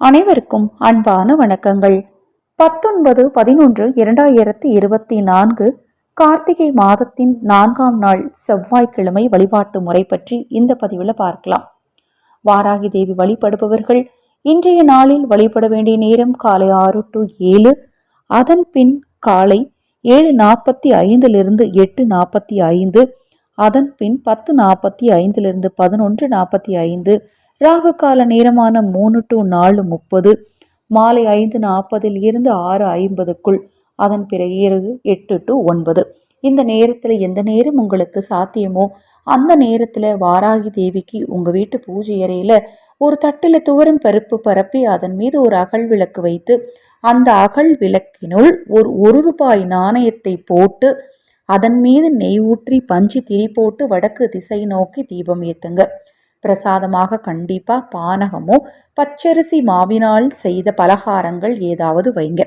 அனைவருக்கும் அன்பான வணக்கங்கள். பத்தொன்பது பதினொன்று இரண்டாயிரத்தி இருபத்தி நான்கு கார்த்திகை மாதத்தின் நான்காம் நாள் செவ்வாய்க்கிழமை வழிபாட்டு முறை பற்றி இந்த பதிவில் பார்க்கலாம். வாராகி தேவி வழிபடுபவர்கள் இன்றைய நாளில் வழிபட வேண்டிய நேரம் காலை ஆறு டு ஏழு. அதன் பின் காலை ஏழு நாற்பத்தி ஐந்திலிருந்து எட்டு நாற்பத்தி ஐந்து. அதன் பின் பத்து நாற்பத்தி ஐந்திலிருந்து பதினொன்று நாற்பத்தி ஐந்து. ராகு கால நேரமான மூணு டு நாலு முப்பது மாலை ஐந்து நாற்பதில் இருந்து ஆறு ஐம்பதுக்குள் அதன் பிறகு எட்டு டு ஒன்பது. இந்த நேரத்தில் எந்த நேரம் உங்களுக்கு சாத்தியமோ அந்த நேரத்தில் வாராகி தேவிக்கு உங்கள் வீட்டு பூஜை அறையில் ஒரு தட்டில் துவரும் பருப்பு பரப்பி அதன் மீது ஒரு அகல் விளக்கு வைத்து அந்த அகல் விளக்கினுள் ஒரு ஒரு ரூபாய் நாணயத்தை போட்டு அதன் மீது நெய் ஊற்றி பஞ்சு திரி போட்டு வடக்கு திசை நோக்கி தீபம் ஏற்றுங்க பிரசாதமாக கண்டிப்பாக பானகமோ பச்சரிசி மாவினால் செய்த பலகாரங்கள் ஏதாவது வைங்க.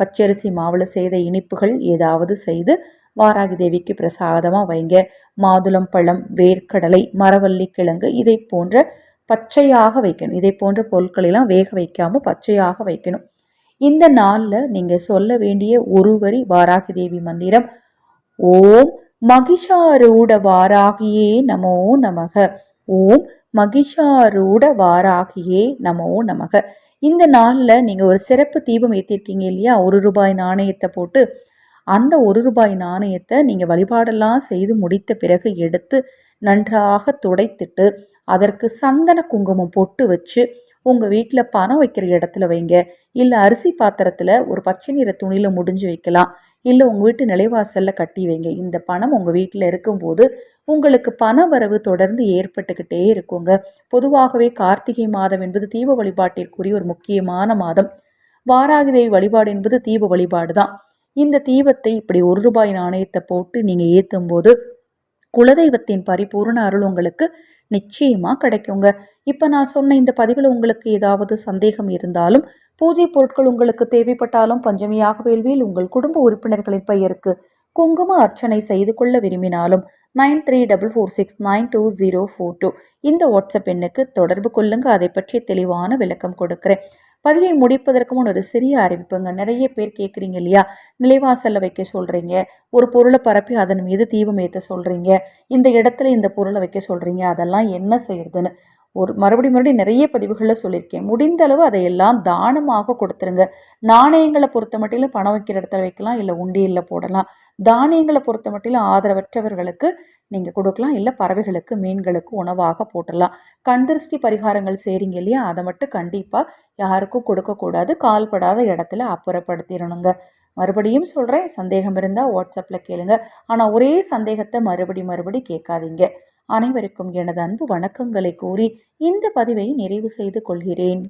பச்சரிசி மாவில் செய்த இனிப்புகள் ஏதாவது செய்து வாராகி தேவிக்கு பிரசாதமாக வைங்க. மாதுளம் பழம் வேர்க்கடலை மரவள்ளி கிழங்கு இதை போன்ற பச்சையாக வைக்கணும். இதை போன்ற பொருட்களெல்லாம் வேக வைக்காமல் பச்சையாக வைக்கணும். இந்த நாளில் நீங்கள் சொல்ல வேண்டிய ஒரு வரி வாராகி தேவி மந்திரம் ஓம் மகிஷாரூட வாராகியே நமோ நமக. ஓம் மகிஷாரூட வாராகியே நமோ நமக. இந்த நாளில் நீங்கள் ஒரு சிறப்பு தீபம் ஏற்றிருக்கீங்க இல்லையா? ஒரு ரூபாய் நாணயத்தை போட்டு அந்த ஒரு ரூபாய் நாணயத்தை நீங்கள் வழிபாடெல்லாம் செய்து முடித்த பிறகு எடுத்து நன்றாக துடைத்துட்டு அதற்கு சந்தன குங்குமம் பொட்டு வச்சு உங்கள் வீட்டில் பணம் வைக்கிற இடத்துல வைங்க. இல்லை அரிசி பாத்திரத்தில் ஒரு பச்சை நிற துணியில் முடிஞ்சு வைக்கலாம். இல்லை உங்கள் வீட்டு நிலைவாசலில் கட்டி வைங்க. இந்த பணம் உங்கள் வீட்டில் இருக்கும்போது உங்களுக்கு பண வரவு தொடர்ந்து ஏற்பட்டுக்கிட்டே இருக்குங்க. பொதுவாகவே கார்த்திகை மாதம் என்பது தீப வழிபாட்டிற்குரிய ஒரு முக்கியமான மாதம். வாராகிதேவி வழிபாடு என்பது தீப வழிபாடு தான் இந்த தீபத்தை இப்படி ஒரு ரூபாய் நாணயத்தை போட்டு நீங்கள் ஏற்றும் போது குலதெய்வத்தின் பரிபூர்ண அருள் உங்களுக்கு நிச்சயமாக கிடைக்குங்க. இப்போ நான் சொன்ன இந்த பதிவில் உங்களுக்கு ஏதாவது சந்தேகம் இருந்தாலும் பூஜை பொருட்கள் உங்களுக்கு தேவைப்பட்டாலும் பஞ்சமியாக வேள்வியில் உங்கள் குடும்ப உறுப்பினர்களின் பெயருக்கு குங்கும அர்ச்சனை செய்து கொள்ள விரும்பினாலும் nine three double four six nine two zero four two இந்த வாட்ஸ்அப் எண்ணுக்கு தொடர்பு கொள்ளுங்க. அதை பற்றி தெளிவான விளக்கம் கொடுக்குறேன். பதிவை முடிப்பதற்கு முன் ஒரு சிறிய அறிவிப்புங்க. நிறைய பேர் கேட்குறீங்க இல்லையா? நிலைவாசலில் வைக்க சொல்கிறீங்க ஒரு பொருளை பரப்பி அதன் மீது தீபம் ஏற்ற சொல்கிறீங்க இந்த இடத்துல இந்த பொருளை வைக்க சொல்கிறீங்க அதெல்லாம் என்ன செய்யறதுன்னு ஒரு மறுபடி மறுபடியும் நிறைய பதிவுகளில் சொல்லியிருக்கேன். முடிந்த அளவு அதையெல்லாம் தானமாக கொடுத்துருங்க. நாணயங்களை பொறுத்த மட்டிலும் பணம் வைக்கிற இடத்துல வைக்கலாம் இல்லை உண்டியலில் போடலாம். தானியங்களை பொறுத்த மட்டிலும் ஆதரவற்றவர்களுக்கு நீங்கள் கொடுக்கலாம் இல்லை பறவைகளுக்கு மீன்களுக்கு உணவாக போட்டலாம் கண்திருஷ்டி பரிகாரங்கள் செய்கிறீங்க இல்லையா? அதை மட்டும் கண்டிப்பாக யாருக்கும் கொடுக்கக்கூடாது. கால்படாத இடத்துல அப்புறப்படுத்திடணுங்க. மறுபடியும் சொல்கிறேன் சந்தேகம் இருந்தால் வாட்ஸ்அப்பில் கேளுங்க. ஆனால் ஒரே சந்தேகத்தை மறுபடி மறுபடி கேட்காதீங்க. அனைவருக்கும் எனது அன்பு வணக்கங்களை கூறி இந்த பதிவை நிறைவு செய்து கொள்கிறேன்.